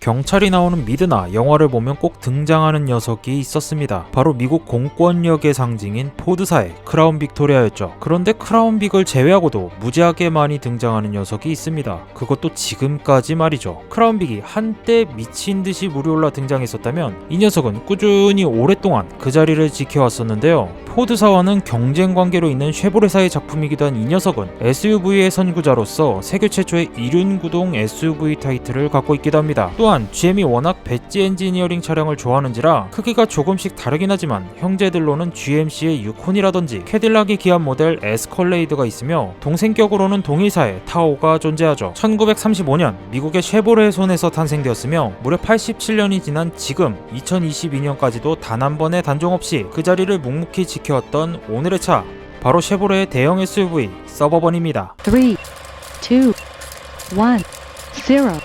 경찰이 나오는 미드나 영화를 보면 꼭 등장하는 녀석이 있었습니다. 바로 미국 공권력의 상징인 포드사의 크라운 빅토리아였죠. 그런데 크라운 빅을 제외하고도 무지하게 많이 등장하는 녀석이 있습니다. 그것도 지금까지 말이죠. 크라운 빅이 한때 미친 듯이 물이올라 등장했었다면 이 녀석은 꾸준히 오랫동안 그 자리를 지켜왔었는데요. 포드사와는 경쟁 관계로 있는 쉐보레사의 작품이기도 한 이 녀석은 SUV의 선구자로서 세계 최초의 이륜구동 SUV 타이틀을 갖고 있기도 합니다. 또한 GM이 워낙 배지 엔지니어링 차량을 좋아하는지라 크기가 조금씩 다르긴 하지만 형제들로는 GMC의 유콘이라든지 캐딜락의 기한 모델 에스컬레이드가 있으며 동생격으로는 동일사의 타오가 존재하죠. 1935년 미국의 쉐보레의 손에서 탄생되었으며 무려 87년이 지난 지금 2022년까지도 단 한 번의 단종 없이 그 자리를 묵묵히 지켜왔던 오늘의 차 바로 쉐보레의 대형 SUV 서버번입니다. three, two, one, zero.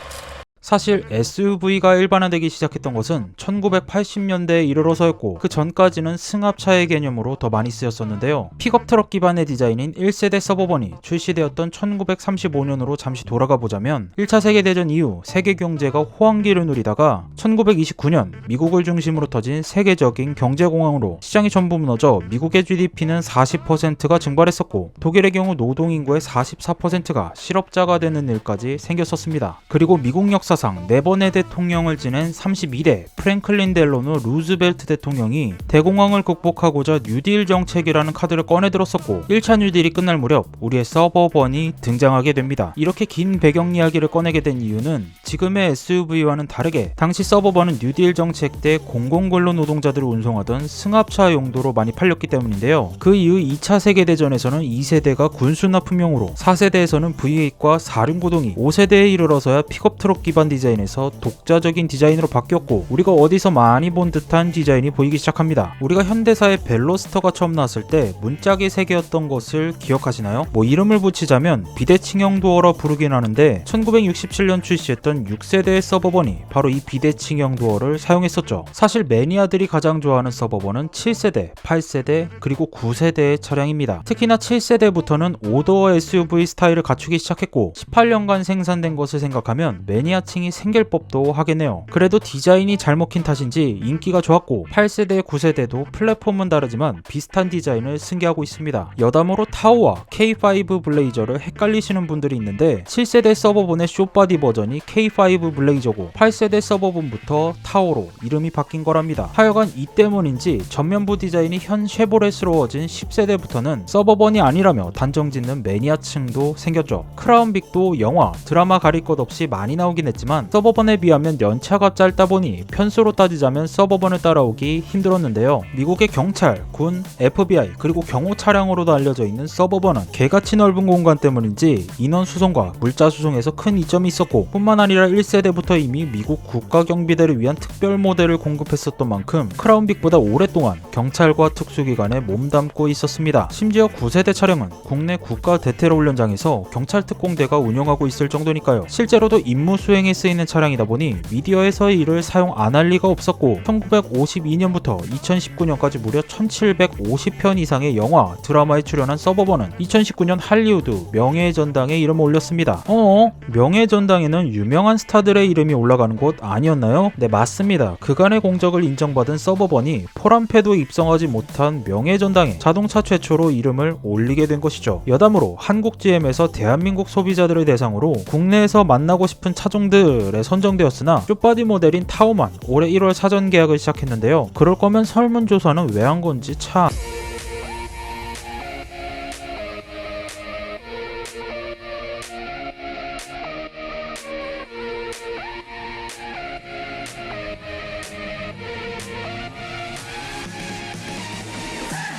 사실 SUV가 일반화되기 시작했던 것은 1980년대에 이르러서였고 그 전까지는 승합차의 개념으로 더 많이 쓰였었는데요. 픽업 트럭 기반의 디자인인 1세대 서버번이 출시되었던 1935년으로 잠시 돌아가 보자면 1차 세계대전 이후 세계 경제가 호황기를 누리다가 1929년 미국을 중심으로 터진 세계적인 경제공황으로 시장이 전부 무너져 미국의 GDP는 40%가 증발했었고 독일의 경우 노동인구의 44%가 실업자가 되는 일까지 생겼었습니다. 그리고 미국 역사 상네 번의 대통령을 지낸 32대 프랭클린 델로노 루즈벨트 대통령이 대공황을 극복하고자 뉴딜 정책이라는 카드를 꺼내들었었고 1차 뉴딜이 끝날 무렵 우리의 서버번이 등장하게 됩니다. 이렇게 긴 배경 이야기를 꺼내게 된 이유는 지금의 SUV와는 다르게 당시 서버번은 뉴딜 정책 때 공공근로 노동자들을 운송하던 승합차 용도로 많이 팔렸기 때문인데요. 그 이후 2차 세계대전에서는 2세대가 군수납품용으로 4세대에서는 V8과 4륜구동이 5세대에 이르러서야 픽업 트럭 기반 디자인에서 독자적인 디자인으로 바뀌었고 우리가 어디서 많이 본 듯한 디자인이 보이기 시작합니다. 우리가 현대사의 벨로스터가 처음 나왔을 때 문짝이 세 개였던 것을 기억하시나요? 뭐 이름을 붙이자면 비대칭형 도어라 부르긴 하는데 1967년 출시했던 6세대의 서버번이 바로 이 비대칭형 도어를 사용했었죠. 사실 매니아들이 가장 좋아하는 서버번은 7세대, 8세대, 그리고 9세대의 차량입니다. 특히나 7세대부터는 5도어 SUV 스타일을 갖추기 시작했고 18년간 생산된 것을 생각하면 매니아 층이 생길 법도 하겠네요. 그래도 디자인이 잘 먹힌 탓인지 인기가 좋았고 8세대, 9세대도 플랫폼은 다르지만 비슷한 디자인을 승계하고 있습니다. 여담으로 타오와 K5 블레이저를 헷갈리시는 분들이 있는데 7세대 서버본의 쇼바디 버전이 K5 블레이저고 8세대 서버본부터 타오로 이름이 바뀐 거랍니다. 하여간 이 때문인지 전면부 디자인이 현 쉐보레스러워진 10세대부터는 서버번이 아니라며 단정짓는 매니아층도 생겼죠. 크라운빅도 영화, 드라마 가릴 것 없이 많이 나오긴 했지만 서버번에 비하면 연차가 짧다 보니 편수로 따지자면 서버번을 따라오기 힘들었는데요. 미국의 경찰, 군, FBI 그리고 경호 차량으로도 알려져 있는 서버번은 개같이 넓은 공간 때문인지 인원 수송과 물자 수송에서 큰 이점이 있었고 뿐만 아니라 1세대부터 이미 미국 국가 경비대를 위한 특별 모델을 공급했었던 만큼 크라운빅보다 오랫동안 경찰과 특수기관에 몸담고 있었습니다. 심지어 9세대 차량은 국내 국가 대테러 훈련장에서 경찰 특공대가 운영하고 있을 정도니까요. 실제로도 임무 수행에 쓰이는 차량이다 보니 미디어에서의 이를 사용 안 할 리가 없었고 1952년부터 2019년까지 무려 1750편 이상의 영화, 드라마에 출연한 서버번은 2019년 할리우드 명예의 전당에 이름을 올렸습니다. 어? 명예의 전당에는 유명한 스타들의 이름이 올라가는 곳 아니었나요? 네 맞습니다. 그간의 공적을 인정받은 서버번이 포람패도 입성하지 못한 명예의 전당에 자동차 최초로 이름을 올리게 된 것이죠. 여담으로 한국 GM에서 대한민국 소비자들을 대상으로 국내에서 만나고 싶은 차종 들에 선정되었으나 쇼바디 모델인 타오만 올해 1월 사전 계약을 시작했는데요. 그럴 거면 설문조사는 왜 한 건지 참.